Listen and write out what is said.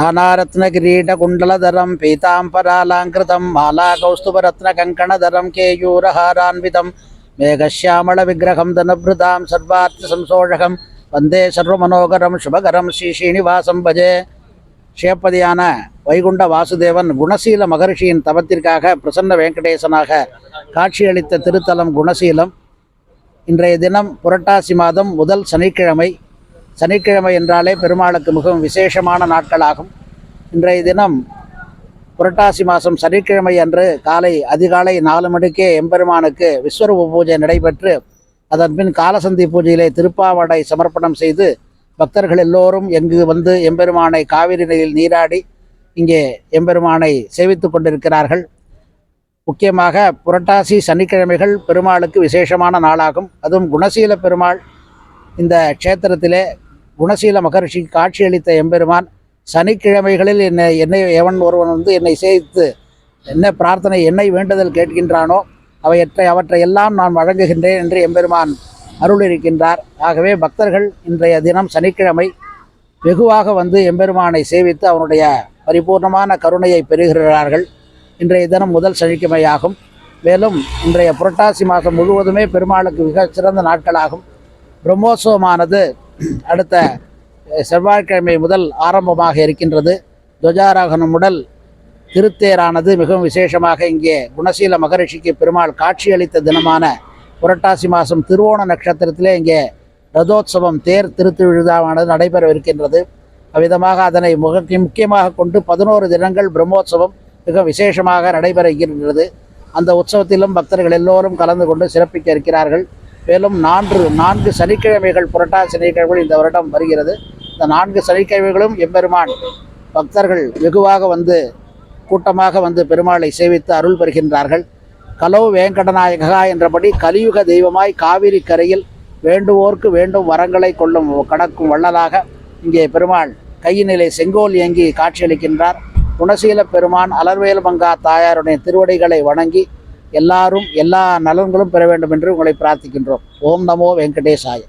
नानारत्नकिरीटकुण्डलधरं पीताम्बरालाङ्कृतं मालाकौस्तुभरत्नकङ्कणधरं केयूरहारान्वितं मेघश्यामलविग्रहं धनभृतां சர்வார்த்த வந்தே சர்வமனோகரம் சுபகரம் ஸ்ரீ ஸ்ரீனிவாசம் பஜே சேப்பதியான வைகுண்ட வாசுதேவன் குணசீல மகர்ஷியின் தவத்திற்காக பிரசன்ன வெங்கடேசனாக காட்சியளித்த திருத்தலம் குணசீலம். இன்றைய தினம் புரட்டாசி மாதம் முதல் சனிக்கிழமை. சனிக்கிழமை என்றாலே பெருமாளுக்கு மிகவும் விசேஷமான நாட்களாகும். இன்றைய தினம் புரட்டாசி மாதம் சனிக்கிழமை அன்று காலை அதிகாலை நாலு மணிக்கே எம்பெருமானுக்கு விஸ்வரூப பூஜை நடைபெற்று அதன்பின் காலசந்தி பூஜையிலே திருப்பாவடை சமர்ப்பணம் செய்து பக்தர்கள் எல்லோரும் எங்கு வந்து எம்பெருமானை காவிரி நதியில் நீராடி இங்கே எம்பெருமானை சேவித்து கொண்டிருக்கிறார்கள். முக்கியமாக புரட்டாசி சனிக்கிழமைகள் பெருமாளுக்கு விசேஷமான நாளாகும். அதுவும் குணசீல பெருமாள் இந்த க்ஷேத்திரத்திலே குணசீல மகர்ஷி காட்சியளித்த எம்பெருமான் சனிக்கிழமைகளில் என்னை என்னை எவன் ஒருவன் வந்து என்னை சேர்த்து என்ன பிரார்த்தனை என்னை வேண்டுதல் கேட்கின்றானோ அவையற்றை அவற்றை எல்லாம் நான் வழங்குகின்றேன் என்று எம்பெருமான் அருள் இருக்கின்றார் ஆகவே பக்தர்கள் இன்றைய தினம் சனிக்கிழமை வெகுவாக வந்து எம்பெருமானை சேவித்து அவனுடைய பரிபூர்ணமான கருணையை பெறுகிறார்கள். இன்றைய தினம் முதல் சனிக்கிழமையாகும். மேலும் இன்றைய புரட்டாசி மாதம் முழுவதுமே பெருமாளுக்கு மிக சிறந்த நாட்களாகும். பிரம்மோற்சவமானது அடுத்த செவ்வாய்க்கிழமை முதல் ஆரம்பமாக இருக்கின்றது துவஜாராகனம் உடல் திருத்தேரானது. மிகவும் விசேஷமாக இங்கே குணசீல மகரிஷிக்கு பெருமாள் காட்சியளித்த தினமான புரட்டாசி மாதம் திருவோண நட்சத்திரத்திலே இங்கே ரதோத்சவம் தேர் திருத்திருவிழாவானது நடைபெறவிருக்கின்றது அவ்விதமாக அதனை முக முக்கியமாக கொண்டு பதினோரு தினங்கள் பிரம்மோத்சவம் மிக விசேஷமாக நடைபெற இருக்கின்றது. அந்த உற்சவத்திலும் பக்தர்கள் எல்லோரும் கலந்து கொண்டு சிறப்பிக்க இருக்கிறார்கள். மேலும் நான்கு நான்கு சனிக்கிழமைகள் புரட்டாசி சனிக்கிழமைகள் இந்த வருடம் வருகிறது. இந்த நான்கு சனிக்கிழமைகளும் எம்பெருமான் பக்தர்கள் வெகுவாக வந்து கூட்டமாக வந்து பெருமாளை சேவித்து அருள் பெறுகின்றார்கள். கலோ வேங்கடநாயகா என்றபடி கலியுக தெய்வமாய் காவிரி கரையில் வேண்டுவோர்க்கு வேண்டும் வரங்களை கொள்ளும் கடக்கும் வள்ளலாக இங்கே பெருமாள் கையினிலே செங்கோல் இயங்கி காட்சியளிக்கின்றார். குணசீல பெருமான் அலர்வேல் மங்கா தாயாருடைய திருவடிகளை வணங்கி எல்லாரும் எல்லா நலன்களும் பெற வேண்டும் என்று உங்களை பிரார்த்திக்கின்றோம். ஓம் நமோ வெங்கடேஷாய.